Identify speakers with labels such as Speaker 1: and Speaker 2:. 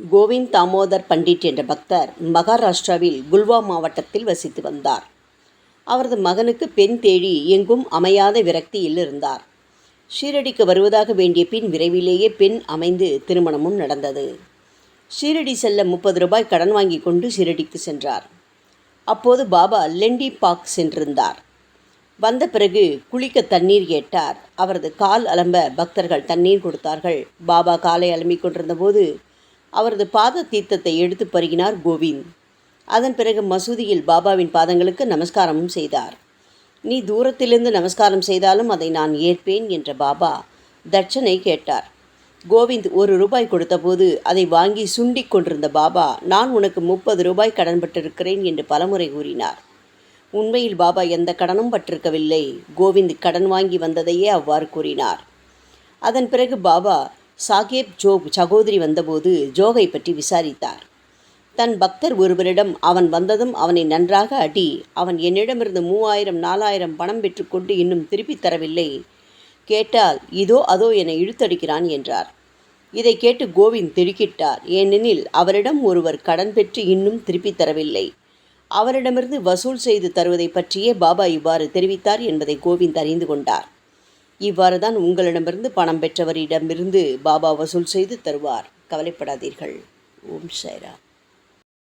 Speaker 1: கோவிந்த் தாமோதர் பண்டிட் என்ற பக்தர் மகாராஷ்டிராவில் குல்வா மாவட்டத்தில் வசித்து வந்தார். அவரது மகனுக்கு பெண் தேடி எங்கும் அமையாத விரக்தியில் இருந்தார். ஷீரடிக்கு வருவதாக வேண்டிய பின் விரைவிலேயே பெண் அமைந்து திருமணமும் நடந்தது. ஷீரடி செல்ல முப்பது ரூபாய் கடன் வாங்கி கொண்டு ஷீரடிக்கு சென்றார். அப்போது பாபா லெண்டி பாக் சென்றிருந்தார். வந்த பிறகு குளிக்க தண்ணீர் கேட்டார். அவரது கால் அலம்ப பக்தர்கள் தண்ணீர் கொடுத்தார்கள். பாபா காலை அலம்பிக் கொண்டிருந்த போது அவரது பாத தீர்த்தத்தை எடுத்து பருகினார் கோவிந்த். அதன் பிறகு மசூதியில் பாபாவின் பாதங்களுக்கு நமஸ்காரமும் செய்தார். நீ தூரத்திலிருந்து நமஸ்காரம் செய்தாலும் அதை நான் ஏற்பேன் என்ற பாபா தட்சனை கேட்டார். கோவிந்த் ஒரு ரூபாய் கொடுத்தபோது அதை வாங்கி சுண்டிக் கொண்டிருந்த பாபா நான் உனக்கு முப்பது ரூபாய் கடன் பட்டிருக்கிறேன் என்று பலமுறை கூறினார். உண்மையில் பாபா எந்த கடனும் பட்டிருக்கவில்லை கோவிந்த் கடன் வாங்கி வந்ததையே அவ்வாறு கூறினார். அதன் பிறகு பாபா சாகேப் ஜோக் சகோதரி வந்தபோது ஜோகை பற்றி விசாரித்தார். தன் பக்தர் ஒருவரிடம் அவன் வந்ததும் அவனை நன்றாக அடி அவன் என்னிடமிருந்து மூவாயிரம் நாலாயிரம் பணம் பெற்றுக்கொண்டு இன்னும் திருப்பித் தரவில்லை. கேட்டால் இதோ அதோ என இழுத்தடிக்கிறான் என்றார். இதை கேட்டு கோவிந்த் திடுக்கிட்டார். ஏனெனில் அவரிடம் ஒருவர் கடன் பெற்று இன்னும் திருப்பித் தரவில்லை. அவரிடமிருந்து வசூல் செய்து தருவதை பற்றியே பாபா இவ்வாறு தெரிவித்தார் என்பதை கோவிந்த் அறிந்து கொண்டார். இவ்வாறு தான் உங்களிடமிருந்து பணம் பெற்றவரிடமிருந்து பாபா வசூல் செய்து தருவார். கவலைப்படாதீர்கள். ஓம் சைரா